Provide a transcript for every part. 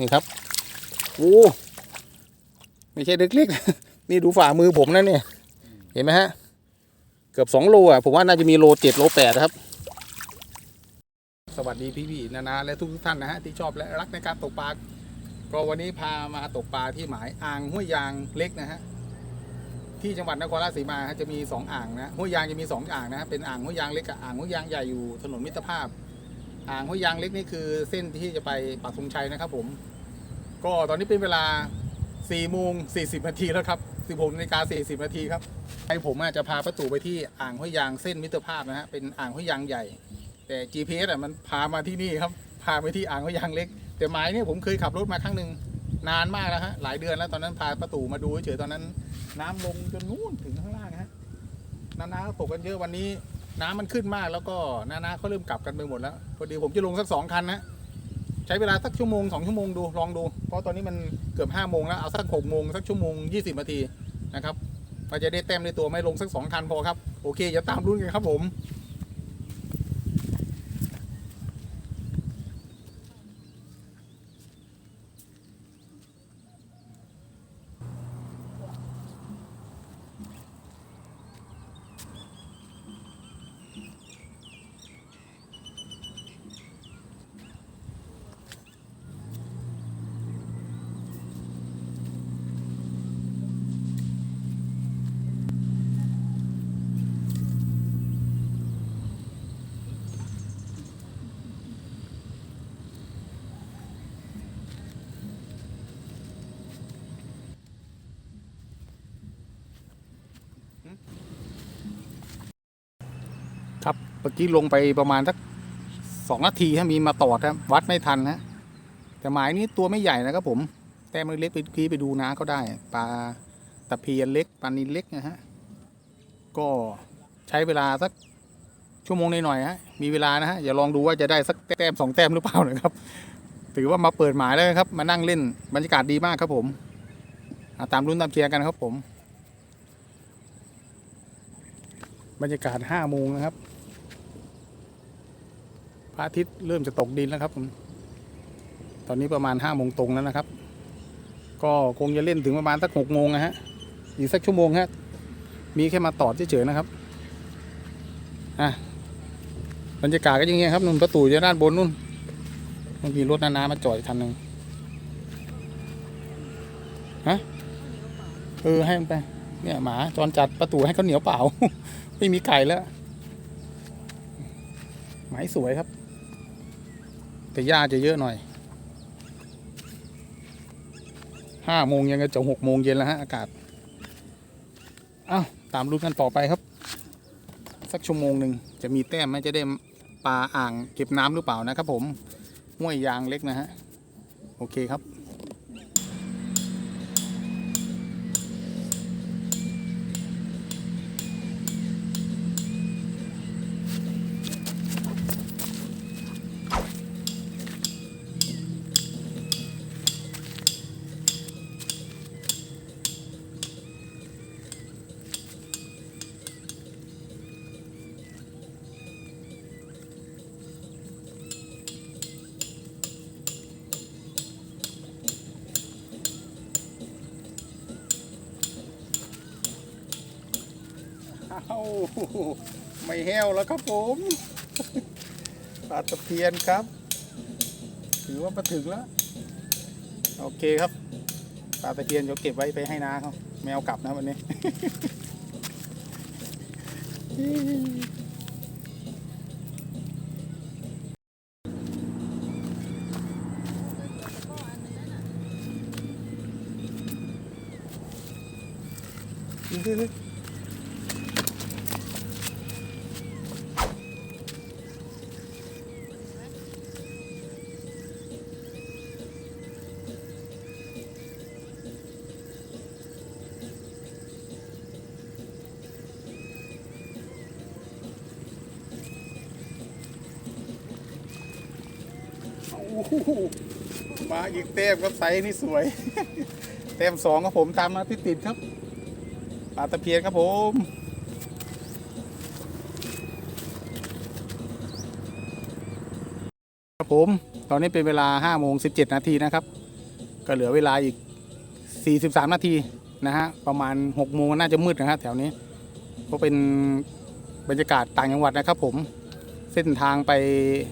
นี่ครับโอ้ไม่ใช่เล็กๆนี่ดูฝ่ามือผมนะเนี่ย เห็นไหมฮะ เกือบสองโลอะ ผมว่าน่าจะมีโลเจ็ดโลแปดครับ สวัสดีพี่ๆนานาและทุกท่านนะฮะที่ชอบและรักในการตกปลาก็วันนี้พามาตกปลาที่หมายอ่างห้วยยางเล็กนะฮะที่จังหวัดนครราชสีมาจะมีสองอ่างนะห้วยยางจะมีสองอ่างนะฮะเป็นอ่างห้วยยางเล็กกับอ่างห้วยยางใหญ่อยู่ถนนมิตรภาพ อ่างห้วยยางเล็กนี่คือเส้นที่จะไปปักธงชัยนะครับผม ก็ตอนนี้เป็นเวลา4โมง40นาทีแล้วครับ16นาฬิกา40นาทีครับไอผมอาจจะพาประตูไปที่อ่างห้วยยางเส้นมิตรภาพนะฮะเป็นอ่างห้วยยางใหญ่ แต่ GPS อะมันพามาที่นี่ครับพาไปที่อ่างห้วยยางเล็ก แต่หมายเนี่ยผมเคยขับรถมาครั้งหนึ่งนานมากแล้วฮะหลายเดือนแล้วตอนนั้นพาประตูมาดูเฉยตอนนั้น น้ำลงจนนู่นถึงข้างล่างฮะนานาก็ตกกันเยอะวันนี้ น้ำมันขึ้นมากแล้วก็น้านาเขาเริ่มกลับกันไปหมดแล้วพอดีผมจะลงสักสองคันนะใช้เวลาสักชั่วโมงสองชั่วโมงดูลองดู เพราะตอนนี้มันเกือบห้าโมงแล้วเอาสักหกโมงสักชั่วโมงยี่สิบนาทีนะครับเราจะได้เต็มในตัวไม่ลงสักสองคันพอครับ โอเคอย่าตามรุ่นกันครับผม มื่อกี้ลงไปประมาณสักสองนาทีฮะมีมาตอดครับวัดไม่ทันฮะแต่หมายนี้ตัวไม่ใหญ่นะครับผม แต้มเล็กไปพี่ไปดูนะก็ได้ปลาตะเพียนเล็กปลานิลเล็กนะฮะก็ใช้เวลาสักชั่วโมงหน่อยฮะมีเวลานะฮะอย่าลองดูว่าจะได้สักแต้มสองแต้มหรือเปล่านะครับ ถือว่ามาเปิดหมายแล้วครับ มานั่งเล่นบรรยากาศดีมากครับผมตามรุ่นตามเชียร์กันครับผม บรรยากาศห้าโมงนะครับ พระอาทิตย์เริ่มจะตกดินแล้วครับผมตอนนี้ประมาณห้าโมงตรงแล้วนะครับ ก็คงจะเล่นถึงประมาณสักหกโมงนะฮะอีกสักชั่วโมงฮะมีแค่มาตอดเฉยๆนะครับอะบรรยากาศก็อย่างเงี้ยครับนุ่นประตูจะด้านบนนู่นมันมีรถนานามาจอดอีกคันหนึ่งฮะเออให้มันไปเนี่ยหมาจรจัดประตูให้เขาเหนียวเปล่า ไม่มีไก่แล้วไม้สวยครับ แต่หญ้าจะเยอะหน่อยห้าโมงยังจะหกโมงเย็นแล้วฮะอากาศ เอ้าตามรูปนกันต่อไปครับ สักชั่วโมงหนึ่งจะมีแต้มไหมจะได้ปลาอ่างเก็บน้ำหรือเปล่านะครับผมห้วยยางเล็กนะฮะ โอเคครับ ไม่แห้วแล้วครับผมปลาตะเพียนครับ ถือว่ามาถึงแล้ว โอเคครับปลาตะเพียนเดี๋ยวเก็บไว้ไปให้น้าเขาแมวกลับนะวันนี้โมาอีกเต้มครับไซส์นี่สวย เต้มสองครับผมตามมาติดติดครับปลาตะเพียนครับผมครับผม ตอนนี้เป็นเวลา5โมง17 นาทีนะครับ ก็เหลือเวลาอีก 43 นาทีนะฮะ ประมาณ6โมงน่าจะมืดนะฮะแถวนี้ ก็เป็นบรรยากาศต่างจังหวัดนะครับผม เส้นทางไป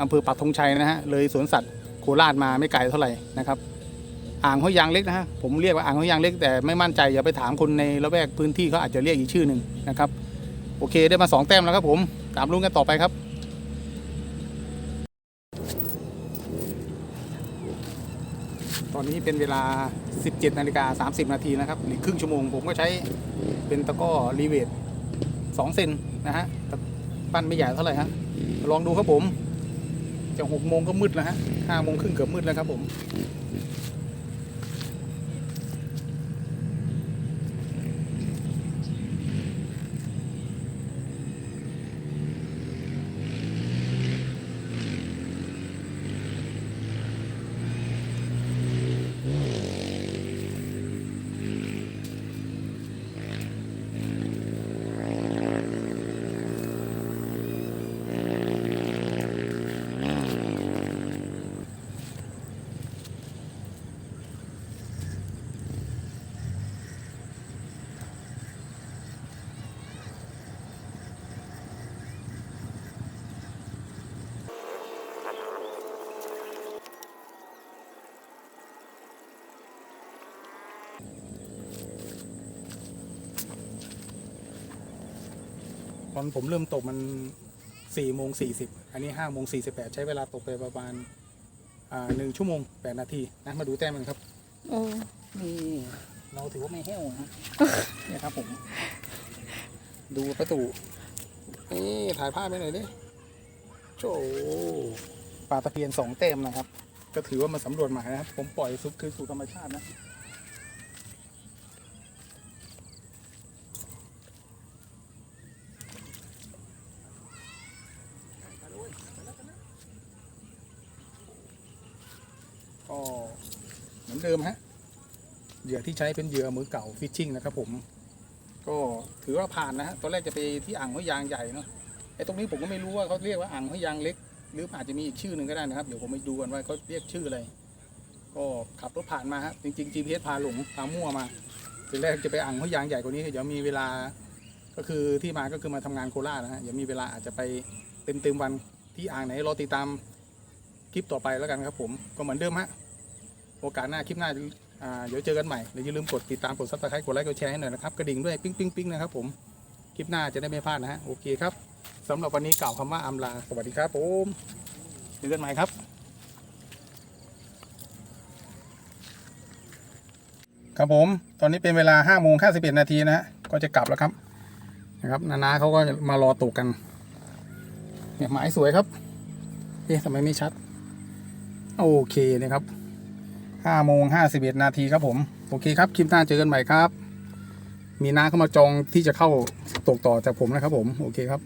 อำเภอปักธงชัยนะฮะ เลยสวนสัตว์ โคราชมาไม่ไกลเท่าไหร่นะครับ อ่างห้วยยางเล็กนะฮะผมเรียกว่าอ่างห้วยยางเล็กแต่ไม่มั่นใจอย่าไปถามคนในละแวกพื้นที่เขาอาจจะเรียกอีกชื่อหนึ่งนะครับ โอเคได้มาสองแต้มแล้วครับผมตามลุ้นกันต่อไปครับตอนนี้เป็นเวลา 17นาฬิกา30 นาทีนะครับหรือครึ่งชั่วโมง ผมก็ใช้เป็นตะก้อรีเวท2เซนนะฮะตะปั้นไม่ใหญ่เท่าไหร่ฮะลองดูครับผม จะ6โมงก็มืดแล้วฮะห้าโมงครึ่งเกือบมืดแล้วครับผม อนผมเริ่มตกมัน4โมง40อันนี้5โมง48ใช้เวลาตกไปประมาณอ่าหนึ่งชั่วโมง8นาทีนะมาดูแต้มกันครับโอ้นี่เราถือว่าไม่แห้วนะเนี่ยครับผม ดูประตูนี่ถ่ายภาพไปหน่อยดิโชปลาตะเพียนสองเต็มนะครับ ก็ถือว่ามาสำรวจหมายนะครับ ผมปล่อยสุดคือสู่ธรรมชาตินะ เหมือนเดิมฮะเหยื่อที่ใช้เป็นเหยื่อมือเก่าฟิชชิ่งนะครับผม ก็ถือว่าผ่านนะฮะตอนแรกจะไปที่อ่างห้วยยางใหญ่เนาะไอ้ตรงนี้ผมก็ไม่รู้ว่าเขาเรียกว่าอ่างห้วยยางเล็ก หรืออาจจะมีอีกชื่อหนึ่งก็ได้นะครับเดี๋ยวผมไปดูกันว่าเขาเรียกชื่ออะไรก็ขับรถผ่านมาฮะจริงๆ GPS พาหลงพามั่วมาทีแรกจะไปอ่างห้วยยางใหญ่กว่านี้เดี๋ยวมีเวลาก็คือที่มาก็คือมาทำงานโคราชนะฮะเดี๋ยวมีเวลาอาจจะไปเต็มเต็มๆวันที่อ่างไหนรอติดตามคลิปต่อไปแล้วกันครับผมก็เหมือนเดิมฮะ โอกาสหน้าคลิปหน้าอ่าเดี๋ยวเจอกันใหม่อย่าลืมกดติดตามกดซับสไครต์กดไลค์กดแชร์ให้หน่อยนะครับกระดิ่งด้วยปิ๊งปิ๊งปิ๊งนะครับผมคลิปหน้าจะได้ไม่พลาดนะฮะโอเคครับสำหรับวันนี้กล่าวคำว่าอำลาสวัสดีครับผมเจอกันใหม่ครับ ครับผมตอนนี้เป็นเวลา5โมง51นาทีนะฮะก็จะกลับแล้วครับนะครับนานาเขาก็มารอตกกันเนี่ยหมายสวยครับเอ๊ะทำไมไม่ชัด โอเคนะครับ ห้าโมงห้าสิบเอ็ดนาทีครับผม โอเคครับ คลิปหน้าเจอกันใหม่ครับ มีน้าเข้ามาจองที่จะเข้าตกต่อจากผมนะครับผม โอเคครับ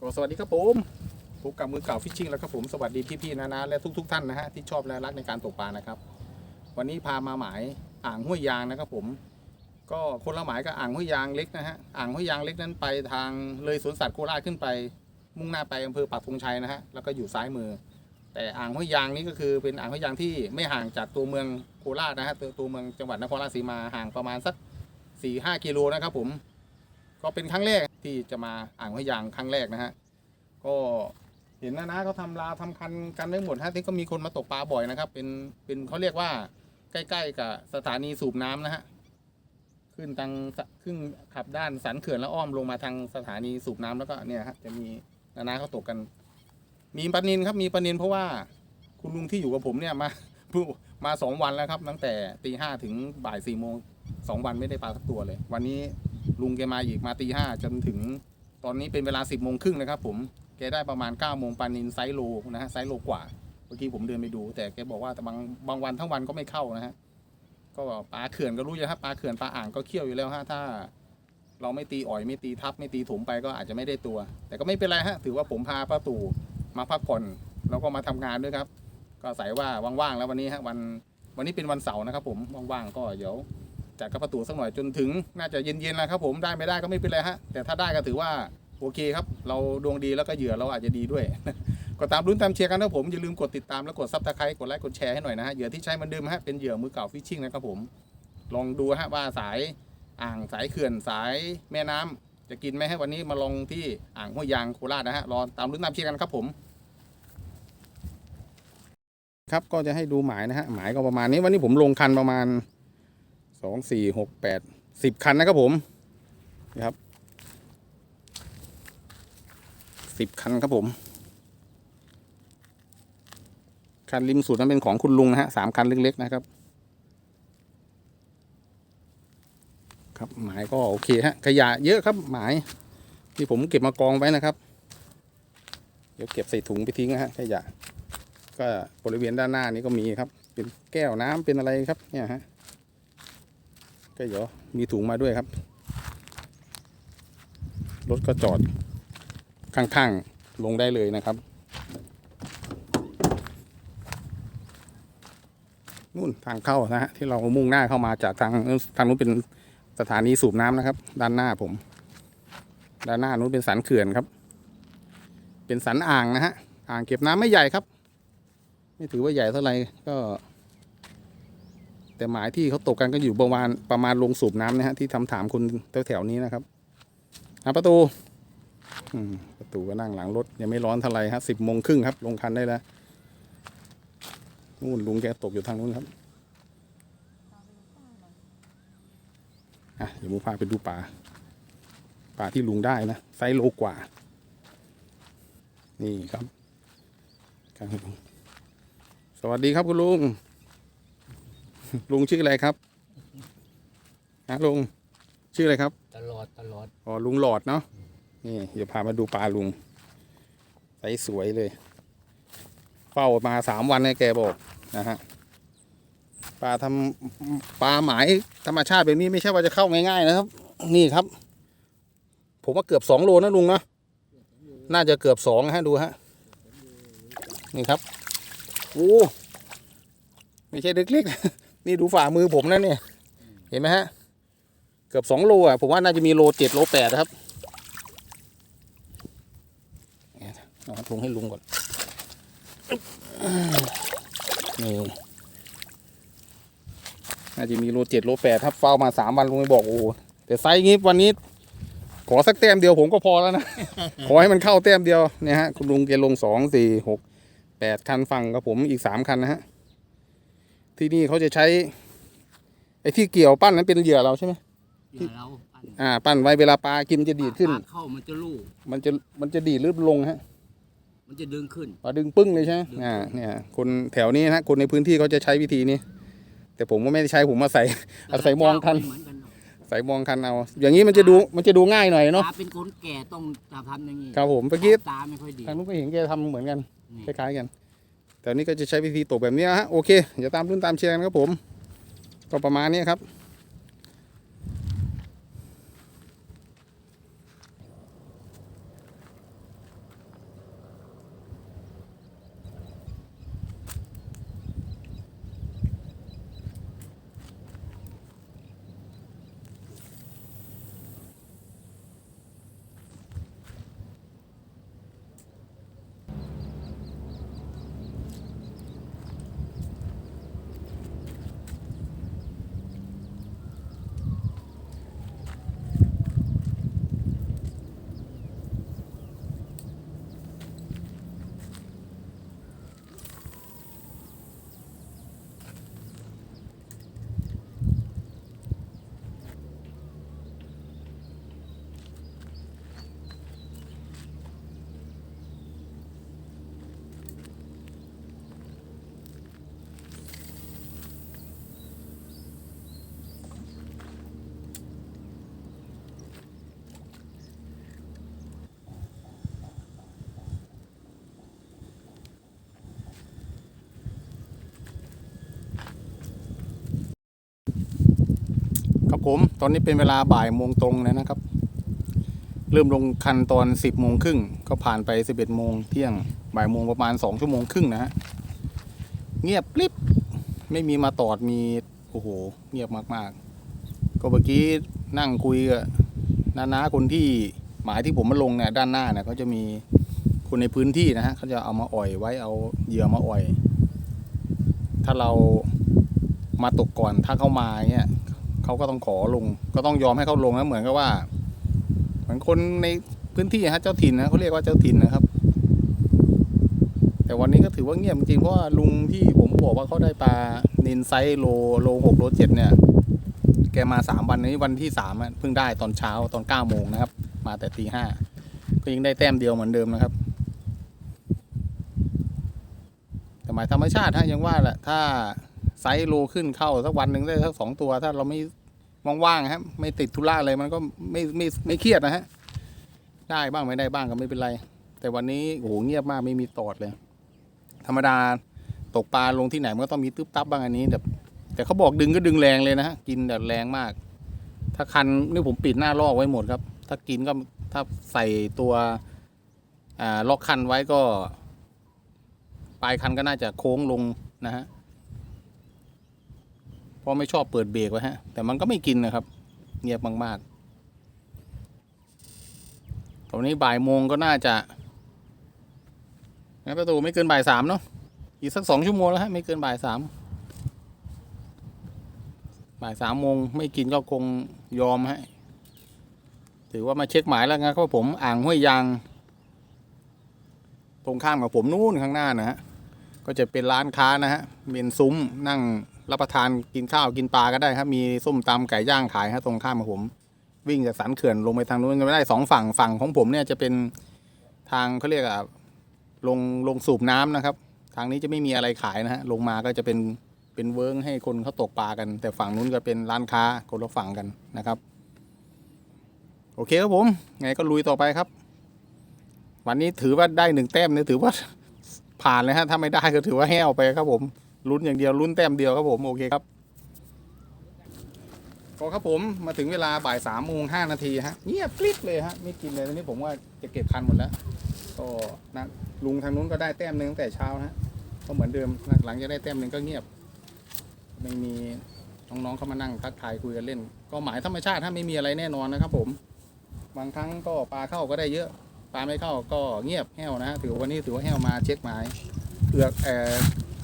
ก็สวัสดีครับผมพบกับมือเก่าฟิชชิ่งแล้วครับผม สวัสดีพี่ๆนานาและทุก ๆ ท่านนะฮะที่ชอบและรักในการตกปลานะครับ วันนี้พามาหมายอ่างห้วยยางนะครับผม ก็คนละหมายกับอ่างห้วยยางเล็กนะฮะ อ่างห้วยยางเล็กนั้นไปทางเลยสวนสัตว์โคราชขึ้นไป มุ่งหน้าไปอำเภอปักธงชัยนะฮะ แล้วก็อยู่ซ้ายมือ แต่อ่างห้วยยางนี่ก็คือเป็นอ่างห้วยยางที่ไม่ห่างจากตัวเมืองโคราชนะฮะตัวตัวเมืองจังหวัดนครราชสีมาห่างประมาณสักสี่ห้ากิโลนะครับผมก็เป็นครั้งแรกที่จะมาอ่างห้วยยางครั้งแรกนะฮะก็เห็นนะนะเขาทำลาทำคันกันได้หมดฮะที่ก็มีคนมาตกปลาบ่อยนะครับ เป็นเป็นเขาเรียกว่าใกล้ๆกับสถานีสูบน้ำนะฮะขึ้นทางขึ้นขับด้านสันเขื่อนแล้วอ้อมลงมาทางสถานีสูบน้ำแล้วก็เนี่ยฮะจะมีนานาเขาตกกัน มีปลานินครับมีปลานินเพราะว่าคุณลุงที่อยู่กับผมเนี่ยมามาสองวันแล้วครับ ตั้งแต่ตีห้าถึงบ่ายสี่โมงสองวันไม่ได้ปลาสักตัวเลย วันนี้ลุงแกมาอีกมาตีห้าจนถึงตอนนี้เป็นเวลาสิบโมงครึ่งนะครับ ผมแกได้ประมาณเก้าโมงปลานินไซส์โลนะฮะไซส์โลกว่าเมื่อกี้ผมเดินไปดู แต่แกบอกว่าแต่บางบางวันทั้งวันก็ไม่เข้านะฮะก็ปลาเขื่อนก็รู้อยู่ครับปลาเขื่อนปลาอ่างก็เคี่ยวอยู่แล้วฮะถ้า เราไม่ตีอ่อยไม่ตีทับไม่ตีถมไปก็อาจจะไม่ได้ตัว แต่ก็ไม่เป็นไรฮะถือว่าผมพาป้าตู่ มาพักผ่อนแล้วก็มาทำงานด้วยครับ ก็อาศัยว่าว่างๆแล้ววันนี้ฮะวันวันนี้เป็นวันเสาร์นะครับ ผมว่างๆก็เดี๋ยวจัดกับประตูสักหน่อยจนถึงน่าจะเย็นๆแล้วครับ ผมได้ไม่ได้ก็ไม่เป็นไรฮะแต่ถ้าได้ก็ถือว่าโอเคครับ เราดวงดีแล้วก็เหยื่อเราอาจจะดีด้วยก็ตามลุ้นตามเชียร์กันนะผมอย่าลืมกดติดตามและกดซับสไครต์กดไลค์กดแชร์ให้หน่อยนะฮะเหยื่อที่ใช้มันเดิมฮะเป็นเหยื่อมือเก่าฟิชชิ่งนะครับผม ลองดูฮะว่าสายอ่างสายเขื่อนสายแม่น้ำ จะกินไหมฮะวันนี้มาลองที่อ่างห้วยยางโคราชนะฮะรอตามลุ้นตามเชียร์กันครับผม ครับก็จะให้ดูหมายนะฮะหมายก็ประมาณนี้วันนี้ผมลงคันประมาณสองสี่หกแปดสิบคันนะครับผมนะครับสิบคันครับผม คันริมสุดนั้นเป็นของคุณลุงนะฮะสามคันเล็กๆนะครับ ครับ หมายก็โอเคฮะขยะเยอะครับหมาย ที่ผมเก็บมากองไว้นะครับ เดี๋ยวเก็บใส่ถุงไปทิ้งนะฮะขยะ ก็บริเวณด้านหน้านี้ก็มีครับ เป็นแก้วน้ำเป็นอะไรครับเนี่ยฮะก็เดี๋ยวมีถุงมาด้วยครับรถก็จอดข้างๆลงได้เลยนะครับนู่นทางเข้านะฮะที่เรามุ่งหน้าเข้ามาจากทางทางนู้นเป็น สถานีสูบน้ำนะครับ ด้านหน้าผม ด้านหน้านู้นเป็นสันเขื่อนครับ เป็นสันอ่างนะฮะอ่างเก็บน้ำไม่ใหญ่ครับ ไม่ถือว่าใหญ่เท่าไหร่ก็ แต่หมายที่เขาตกกันก็อยู่ประมาณประมาณลงสูบน้ำนะฮะที่ทำถามคนแถวๆนี้นะครับอะประตูอืมประตูก็นั่งหลังรถยังไม่ร้อนเท่าไหร่ฮะสิบโมงครึ่งครับ ลงคันได้แล้วนู่นลุงแกตกอยู่ทางนู้นครับ อะเดี๋ยวมูพาไปดูป่าป่าที่ลุงได้นะไซส์โลกว่า นี่ครับครับสวัสดีครับคุณลุง ลุงชื่ออะไรครับนะลุงชื่ออะไรครับ ตลอดตลอดอ๋อลุงหลอดเนาะนี่เดี๋ยวพามาดูปลาลุงใสสวยเลย เฝ้ามาสามวันเนี่ยแกบอกนะฮะ ปลาทำปลาหมายธรรมชาติแบบนี้ไม่ใช่ว่าจะเข้าง่ายๆนะครับ นี่ครับ ผมว่าเกือบสองโลนะลุงนะน่าจะเกือบสองฮะดูฮะนี่ครับโอ้ไม่ใช่เล็กๆนี่ดูฝ่ามือผมนะเนี่ย เห็นไหมฮะ เกือบสองโลอะผมว่าน่าจะมีโลเจ็ดโลแปดนะครับเอาถุงให้ลุงก่อนนี่ น่าจะมีโลเจ็ดโลแปดครับเฝ้ามาสามวันลุงไม่บอกโอ้โหแต่ไซส์งี้วันนี้ ขอสักแต้มเดียวผมก็พอแล้วนะ ขอให้มันเข้าแต้มเดียวเนี่ยฮะคุณลุงแกลงสองสี่หกแปดคันฝั่งกับผมอีกสามคันนะฮะที่นี่เขาจะใช้ ไอ้ที่เกี่ยวปั้นนั้นเป็นเหยื่อเราใช่ไหมเดี๋ยวเราปั้นอ่า ปั้นไว้เวลาปลากินมันจะดีดขึ้นปลาเข้ามันจะลูกมันจะมันจะดีดหรือลงฮะมันจะดึงขึ้น ปลาดึงปึ้งเลยใช่ไหมอ่าเนี่ย คนแถวนี้นะคนในพื้นที่เขาจะใช้วิธีนี้ แต่ผมก็ไม่ได้ใช้ผมมาใส่อาศัยมองทัน เหมือนกันหรอกใส่มองคันเอา อย่างนี้มันจะดูมันจะดูง่ายหน่อยเนาะตาเป็นคนแก่ต้องทำอย่างนี้ครับผมเมื่อกี้ตาไม่ค่อยดีทางนู้นก็เห็นแกทำเหมือนกัน นี่คล้ายๆกัน แต่อันนี้ก็จะใช้วิธีตกแบบนี้นะฮะ โอเค เดี๋ยวตามรุ่นตามเชียร์กันครับผม ก็ประมาณนี้ครับ ผมตอนนี้เป็นเวลาบ่ายโมงตรงแล้วนะครับ เริ่มลงคันตอนสิบโมงครึ่งก็ผ่านไปสิบเอ็ดโมงเที่ยงบ่ายโมงประมาณสองชั่วโมงครึ่งนะฮะเงียบกริบไม่มีมาตอดมีโอ้โห เงียบมากๆ ก็เมื่อกี้นั่งคุยกับน้าๆคนที่หมายที่ผมมาลงเนี่ยด้านหน้าเนี่ยเขาจะมีคนในพื้นที่นะฮะเขาจะเอามาอ่อยไว้เอาเหยื่อมาอ่อย ถ้าเรามาตกก่อนถ้าเขามาเงี้ย เขาก็ต้องขอลง ก็ต้องยอมให้เขาลงนะเหมือนกับว่า เหมือนคนในพื้นที่ฮะเจ้าถิ่นนะเขาเรียกว่าเจ้าถิ่นนะครับ แต่วันนี้ก็ถือว่าเงียบจริงเพราะว่าลุงที่ผมบอกว่าเขาได้ปลานินไซโลโลหกโลเจ็ดเนี่ย แกมาสามวันนี้วันที่สามอะเพิ่งได้ตอนเช้าตอนเก้าโมงนะครับ มาแต่ตีห้าก็ยังได้แต้มเดียวเหมือนเดิมนะครับแต่หมายธรรมชาติฮะยังว่าแหละถ้า ไซส์โลขึ้นเข้าสักวันหนึ่งได้สักสองตัว ถ้าเราไม่ว่างๆครับไม่ติดธุระอะไรมันก็ไม่ไม่ไม่เครียดนะฮะได้บ้างไม่ได้บ้างก็ไม่เป็นไร แต่วันนี้โอ้โหเงียบมากไม่มีตอดเลย ธรรมดาตกปลาลงที่ไหนมันก็ต้องมีตึ๊บตับบ้างอันนี้แต่แต่เขาบอกดึงก็ดึงแรงเลยนะฮะกินแบบแรงมาก ถ้าคันนี่ผมปิดหน้าลอกไว้หมดครับ ถ้ากินก็ถ้าใส่ตัวอ่าล็อกคันไว้ก็ ปลายคันก็น่าจะโค้งลงนะฮะ เพราะไม่ชอบเปิดเบรกไว้ฮะ แต่มันก็ไม่กินนะครับ เงียบมากๆตอนนี้บ่ายโมงก็น่าจะงั้นประตูไม่เกินบ่ายสามเนาะอีกสักสองชั่วโมงแล้วฮะไม่เกินบ่ายสามบ่ายสามโมงไม่กินก็คงยอมฮะถือว่ามาเช็คหมายแล้วนเพราะผมอ่างห้วยยาง ตรงข้ามกับผมนู่นข้างหน้านะฮะก็จะเป็นร้านค้านะฮะเป็นซุ้มนั่ง รับประทานกินข้าวกินปลาก็ได้ครับ มีส้มตำไก่ย่างขายฮะตรงข้ามผม วิ่งจากสันเขื่อนลงไปทางนู้นก็ไม่ได้สองฝั่งฝั่งของผมเนี่ยจะเป็นทางเขาเรียกอะลงลงสูบน้ำนะครับ ทางนี้จะไม่มีอะไรขายนะฮะลงมาก็จะเป็นเป็นเวิร์งให้คนเขาตกปลากัน แต่ฝั่งนู้นก็เป็นร้านค้าคนละฝั่งกันนะครับ โอเคครับผมไงก็ลุยต่อไปครับ วันนี้ถือว่าได้หนึ่งแต้มเนี่ยถือว่าผ่านเลยฮะถ้าไม่ได้ก็ถือว่าแห้วไปครับผม ลุ้นอย่างเดียวลุ้นแต้มเดียวครับผมโอเคครับก็ครับผมมาถึงเวลาบ่ายสามโมงห้านาทีฮะเงียบกริบเลยฮะไม่กินเลยตอนนี้ผมว่าจะเก็บคันหมดแล้วก็นะลุงทางนู้นก็ได้แต้มหนึ่งตั้งแต่เช้านะฮะก็เหมือนเดิมหลังจากได้แต้มหนึ่งก็เงียบ ไม่มีน้องๆเข้ามานั่งทักทายคุยกันเล่น ก็หมายธรรมชาติถ้าไม่มีอะไรแน่นอนนะครับ ผมบางครั้งก็ปลาเข้าก็ได้เยอะปลาไม่เข้าก็เงียบแห้วนะฮะถือวันนี้ถือว่าแห้วมาเช็คหมายเผือกเอ่อ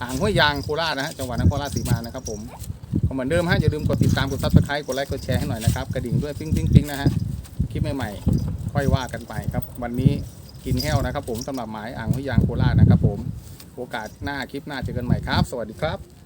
อ่างห้วยยางโคราชนะฮะจังหวัดนครราชสีมานะครับผมก็เหมือนเดิมฮะอย่าลืมกดติดตามกดซับสไครต์กดไลค์กดแชร์ให้หน่อยนะครับกระดิ่งด้วยปิ้งปิ้งปิ้งนะฮะคลิปใหม่ๆค่อยว่ากันไปครับ วันนี้กินแห้วนะครับ ผมสำหรับหมายอ่างห้วยยางโคราชนะครับ ผมโอกาสหน้าคลิปหน้าเจอกันใหม่ครับ สวัสดีครับ